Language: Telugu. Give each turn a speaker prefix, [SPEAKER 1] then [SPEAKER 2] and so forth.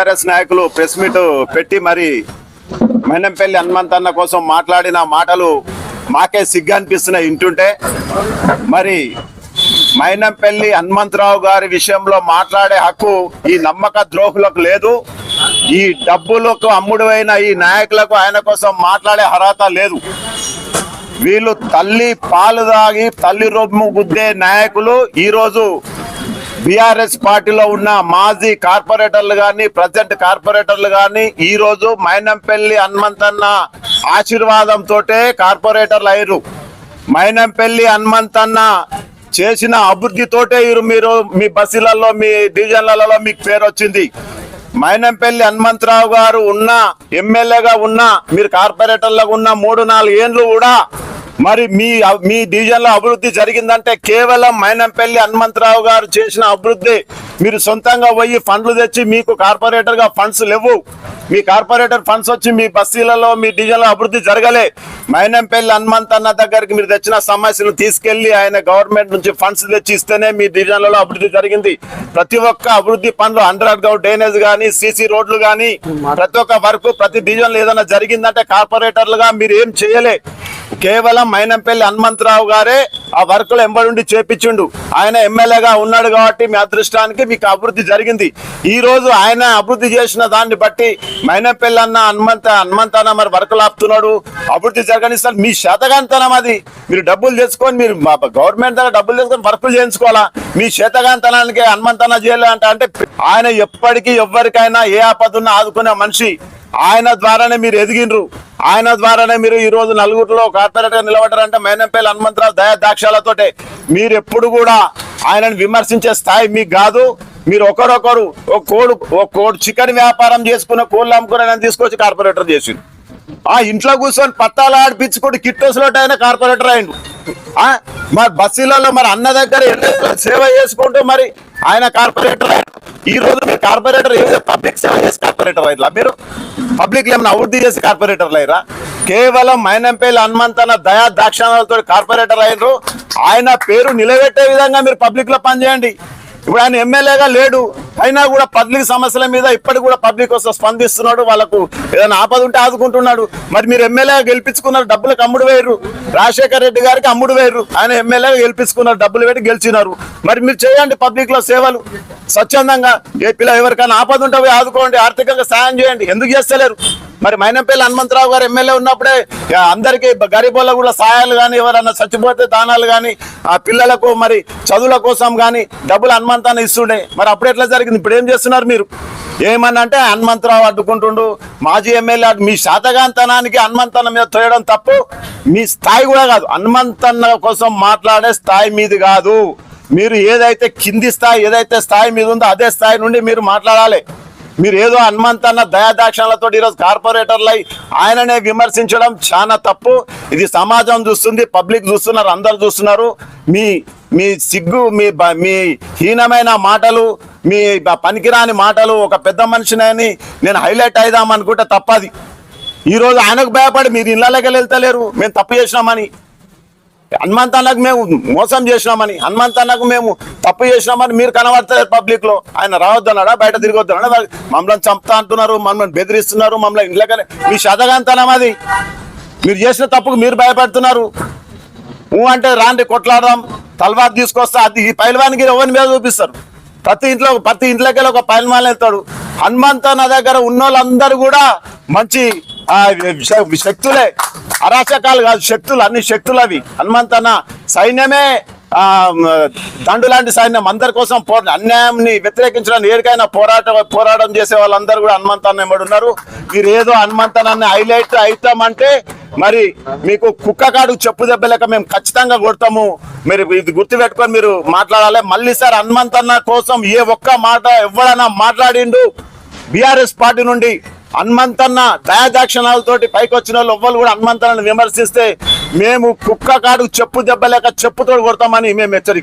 [SPEAKER 1] టీఆర్ఎస్ నాయకులు ప్రెస్ మీట్ పెట్టి మరి మైనంపల్లి హనుమంతన్న కోసం మాట్లాడిన మాటలు మాకే సిగ్గు అనిపిస్తున్నాయి వింటుంటే. మరి మైనంపల్లి హనుమంతరావు గారి విషయంలో మాట్లాడే హక్కు ఈ నమ్మక ద్రోహులకు లేదు. ఈ డబ్బులకు అమ్ముడువైన ఈ నాయకులకు ఆయన కోసం మాట్లాడే అర్హత లేదు. వీళ్ళు తల్లి పాలు తాగి తల్లి రొమ్ము గుద్దే నాయకులు ఈరోజు బీఆర్ఎస్ పార్టీలో ఉన్న మాజీ కార్పొరేటర్లు కానీ ప్రజెంట్ కార్పొరేటర్లు కానీ ఈ రోజు మైనంపల్లి హనుమంతన్న ఆశీర్వాదంతో కార్పొరేటర్లు అయ్యారు మైనంపల్లి హనుమంతన్న చేసిన అభివృద్ధితోటే ఇరు మీరు మీ బస్సులలో మీ డివిజన్లలో మీకు పేరు వచ్చింది. మైనంపల్లి హనుమంతరావు గారు ఉన్న ఎమ్మెల్యేగా ఉన్న మీరు కార్పొరేటర్లుగా ఉన్న మూడు నాలుగు ఏండ్లు కూడా మరి మీ మీ డివిజన్లో అభివృద్ధి జరిగిందంటే కేవలం మైనంపల్లి హనుమంతరావు గారు చేసిన అభివృద్ధి. మీరు సొంతంగా పోయి ఫండ్లు తెచ్చి మీకు కార్పొరేటర్గా ఫండ్స్ లేవు. మీ కార్పొరేటర్ ఫండ్స్ వచ్చి మీ బస్తీలలో మీ డివిజన్లో అభివృద్ధి జరగలే. మైనంపల్లి హనుమంత్ అన్న దగ్గరికి మీరు తెచ్చిన సమస్యలు తీసుకెళ్ళి ఆయన గవర్నమెంట్ నుంచి ఫండ్స్ తెచ్చి ఇస్తేనే మీ డివిజన్లలో అభివృద్ధి జరిగింది. ప్రతి ఒక్క అభివృద్ధి పనులు అండర్ గ్రౌండ్ డ్రైనేజ్ కానీ సీసీ రోడ్లు కానీ ప్రతి ఒక్క వరకు ప్రతి డివిజన్ ఏదైనా జరిగిందంటే కార్పొరేటర్లుగా మీరు ఏం చేయలే. కేవలం మైనంపల్లి హనుమంతరావు గారే ఆ వర్కులు ఎంబడి చేపించిండు. ఆయన ఎమ్మెల్యేగా ఉన్నాడు కాబట్టి మీ అదృష్టానికి మీకు అభివృద్ధి జరిగింది. ఈ రోజు ఆయన అభివృద్ధి చేసిన దాన్ని బట్టి మైనంపల్లి అన్న హనుమంత హనుమంతన మరి వర్కులు ఆపుతున్నాడు. అభివృద్ధి జరగనిస్తారు మీ శతగాంతనం అది. మీరు డబ్బులు తెచ్చుకొని మీరు మా గవర్నమెంట్ దగ్గర డబ్బులు తెచ్చుకొని వర్కులు చేయించుకోవాలా? మీ శతగాంతనానికి హనుమంతన చేయాలంటే అంటే ఆయన ఎప్పటికీ ఎవరికైనా ఏ ఆపదున్నా ఆదుకునే మనిషి. ఆయన ద్వారానే మీరు ఎదిగినరు ఆయన ద్వారానే మీరు ఈ రోజు నలుగురిలో కార్పొరేటర్ నిలబడ్డారంటే మైనంపల్లి హనుమంతరావు దయా దాక్షాలతోటే మీరు ఎప్పుడు కూడా ఆయనను విమర్శించే స్థాయి మీకు కాదు. మీరు ఒకరొకరు ఒక కోడు ఒక కోడు చికెన్ వ్యాపారం చేసుకున్న కోళ్ళు అమ్ముకుని ఆయన తీసుకొచ్చి కార్పొరేటర్ చేసిండు. ఆ ఇంట్లో కూర్చొని పత్తాలు ఆడిపించుకుంటూ కిట్టోస్లో ఆయన కార్పొరేటర్ అయిండు. ఆ, మరి బస్సులలో మరి అన్న దగ్గర సేవ చేసుకుంటూ మరి ఆయన కార్పొరేటర్ అయ్యాడు ఈ రోజు మీరు కార్పొరేటర్ ఏదో పబ్లిక్ సేవ చేసి కార్పొరేటర్ అయ్యారా మీరు పబ్లిక్ ఏమైనా అభివృద్ధి చేసి కార్పొరేటర్లు అయ్యారా కేవలం మైనంపేలి హనుమంతన దయా దాక్షాణాలతో కార్పొరేటర్ అయ్యారు ఆయన పేరు నిలబెట్టే విధంగా మీరు పబ్లిక్లో పనిచేయండి. ఇప్పుడు ఆయన ఎమ్మెల్యేగా లేడు. అయినా కూడా పబ్లిక్ సమస్యల మీద ఇప్పటికి కూడా పబ్లిక్ వస్తే స్పందిస్తున్నాడు. వాళ్ళకు ఏదైనా ఆపద ఉంటే ఆదుకుంటున్నాడు. మరి మీరు ఎమ్మెల్యేగా గెలిపించుకున్నారు డబ్బులకు అమ్ముడు వేయరు. రాజశేఖర రెడ్డి గారికి అమ్ముడు వేయరు. ఆయన ఎమ్మెల్యేగా గెలిపించుకున్నారు డబ్బులు పెట్టి గెలిచినారు. మరి మీరు చేయండి పబ్లిక్లో సేవలు. స్వచ్ఛందంగా ఏ పిల్ల ఎవరికైనా ఆపద ఉంటే ఆదుకోండి ఆర్థికంగా సాయం చేయండి. ఎందుకు చేస్తలేరు? మరి మైనంపల్లి హనుమంతరావు గారు ఎమ్మెల్యే ఉన్నప్పుడే అందరికీ గరీబోళ్ళ కూడా సాయాలు కానీ ఎవరన్నా చచ్చిపోతే దానాలు కానీ ఆ పిల్లలకు మరి చదువుల కోసం కానీ డబ్బులు హనుమంతాన్ని ఇస్తుండే. మరి అప్పుడు ఎట్లా జరిగింది? ఇప్పుడు ఏం చేస్తున్నారు మీరు? ఏమన్నా అంటే హనుమంతరావు అడ్డుకుంటుండు. మాజీ ఎమ్మెల్యే మీ శాతగాంతనానికి హనుమంతన్న మీద తోయడం తప్పు. మీ స్థాయి కూడా కాదు. హనుమంతన్న కోసం మాట్లాడే స్థాయి మీది కాదు. మీరు ఏదైతే కింది స్థాయి ఏదైతే స్థాయి మీద ఉందో అదే స్థాయి నుండి మీరు మాట్లాడాలి. మీరు ఏదో హనుమంతన్న దయాదాక్షణలతో ఈరోజు కార్పొరేటర్లై ఆయననే విమర్శించడం చాలా తప్పు. ఇది సమాజం చూస్తుంది పబ్లిక్ చూస్తున్నారు అందరు చూస్తున్నారు. మీ మీ సిగ్గు మీ బ- మీ హీనమైన మాటలు మీ బ- పనికిరాని మాటలు ఒక పెద్ద మనిషినని నేను హైలైట్ అయిదాం అనుకుంటే తప్పది. ఈరోజు ఆయనకు భయపడి మీరు ఇళ్ళకి వెళ్తలేరు. మేము తప్పు చేసినామని. హనుమంతన్నకు మేము మోసం చేసినామని హనుమంతన్నకు మేము తప్పు చేసినామని మీరు కనబడతారు పబ్లిక్లో. ఆయన రావద్దన్నాడా? బయట తిరగొద్దన్నాడా? మమ్మల్ని చంపుతా అంటున్నారు మమ్మల్ని బెదిరిస్తున్నారు మమ్మల్ని ఇంట్లోకనే మీ శతగాంతనం అది. మీరు చేసిన తప్పుకు మీరు భయపడుతున్నారు. ఊ అంటే రాండి కొట్లాడదాం. తలవారు తీసుకొస్తా అది ఈ పైల్వానికి ఎవరిని మీద చూపిస్తారు? ప్రతి ఇంట్లో ప్రతి ఇంట్లోకెళ్ళి ఒక పైల్వాన్ వెళ్తాడు హనుమంతన్న దగ్గర ఉన్న వాళ్ళందరూ కూడా మంచి ఆ, శక్తులే. అరాచకాలు కాదు శక్తులు అన్ని శక్తులు అవి హనుమంతన్న సైన్యమే ఆ, దండు లాంటి సైన్యం. అందరి కోసం పో అన్యాయంని వ్యతిరేకించడానికి ఏడికైనా పోరాట పోరాటం చేసే వాళ్ళందరూ కూడా హనుమంతన్న ఎంబడి ఉన్నారు. మీరు ఏదో హనుమంతనాన్ని హైలైట్ అవుతామంటే మరి మీకు కుక్క కాడు చెప్పు దెబ్బలేక మేము ఖచ్చితంగా కొడతాము. మీరు ఇది గుర్తుపెట్టుకొని మీరు మాట్లాడాలి. మళ్ళీ సార్ హనుమంతన్న కోసం ఏ ఒక్క మాట ఎవడన్నా మాట్లాడిండు? బీఆర్ఎస్ పార్టీ నుండి హనుమంతన్న దయాదాక్షిణాలతోటి పైకి వచ్చిన వాళ్ళు ఎవ్వరు కూడా హనుమంతన్నను విమర్శిస్తే మేము కుక్క కాడు చెప్పు దెబ్బలేక చెప్పుతోడు కొడతామని మేము హెచ్చరిక